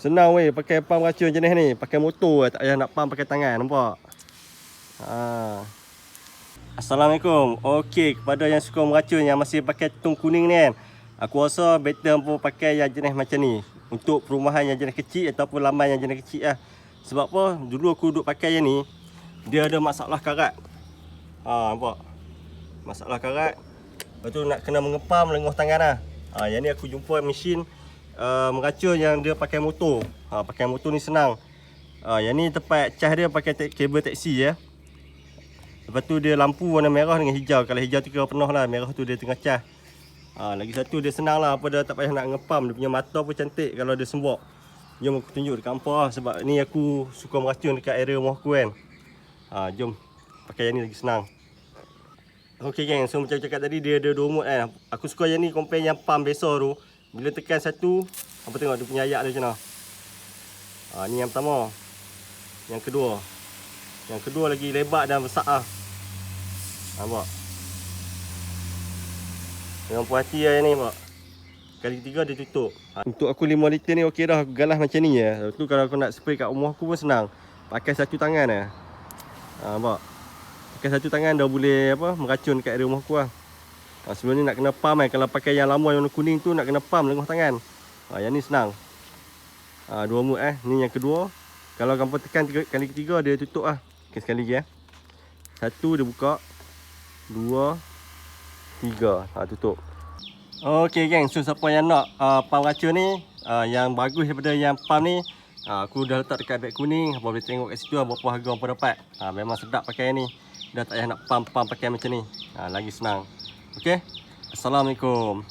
Senang weh pakai pam racun jenis ni. Pakai motor tak payah nak pam pakai tangan nampak. Ha. Assalamualaikum. Okey, kepada yang suka meracun yang masih pakai tung kuning ni kan. Aku rasa better pun pakai yang jenis macam ni. Untuk perumahan yang jenis kecil ataupun laman yang jenis kecil lah. Sebab apa? Dulu aku duduk pakai yang ni, dia ada masalah karat. Ha, nampak? Masalah karat. Lepas tu nak kena mengepam lenguh tangan lah. Ha, yang ni aku jumpa mesin uh, meracun yang dia pakai motor. Ha, pakai motor ni senang. Ha, yang ni tempat cas dia pakai te- kabel taksi ya. Lepas tu dia lampu warna merah dengan hijau. Kalau hijau tu kira penuh lah. Merah tu dia tengah cas. Ha, lagi satu dia senang lah. Apa dia tak payah nak ngepam. Dia punya mata pun cantik kalau dia sembok. Jom aku tunjuk dekat hampa lah. Sebab ni aku suka meracun dekat area rumah aku kan. Ha, jom. Pakai yang ni lagi senang. Okey geng, so macam cakap tadi dia ada dua mode kan. Aku suka yang ni compare yang pump biasa tu. Bila tekan satu, apa tengok dia punya ayak dia macam mana. Ha, ni yang pertama. Yang kedua. Yang kedua lagi lebar dan besar ah. Nampak? Yang puas hati lah yang ni pak. Kali ketiga dia tutup. Ha, untuk aku 5 liter ni okey dah. Aku galas macam ni ya. Lepas tu kalau aku nak spray kat rumah aku pun senang. Pakai satu tangan lah. Ha, nampak? Pakai satu tangan dah boleh apa meracun kat area rumah aku lah. Ha, sebelum ni nak kena pump kan. Kalau pakai yang lama yang warna kuning tu nak kena pump lenguh tangan. Ha, yang ni senang. Ha, dua mood eh. Ni yang kedua. Kalau kamu tekan tiga, kali ketiga dia tutup lah. Okay, sekali lagi eh. Satu dia buka. Dua. Tiga. Ha, tutup. Okey geng, so siapa yang nak uh, pump racun ni uh, Yang bagus daripada yang pump ni uh, Aku dah letak dekat beg kuning Apa boleh tengok kat situ lah berapa harga apa dapat uh, Memang sedap pakai ni Dah tak payah nak pump-pump pakai macam ni uh, Lagi senang Okey? Assalamualaikum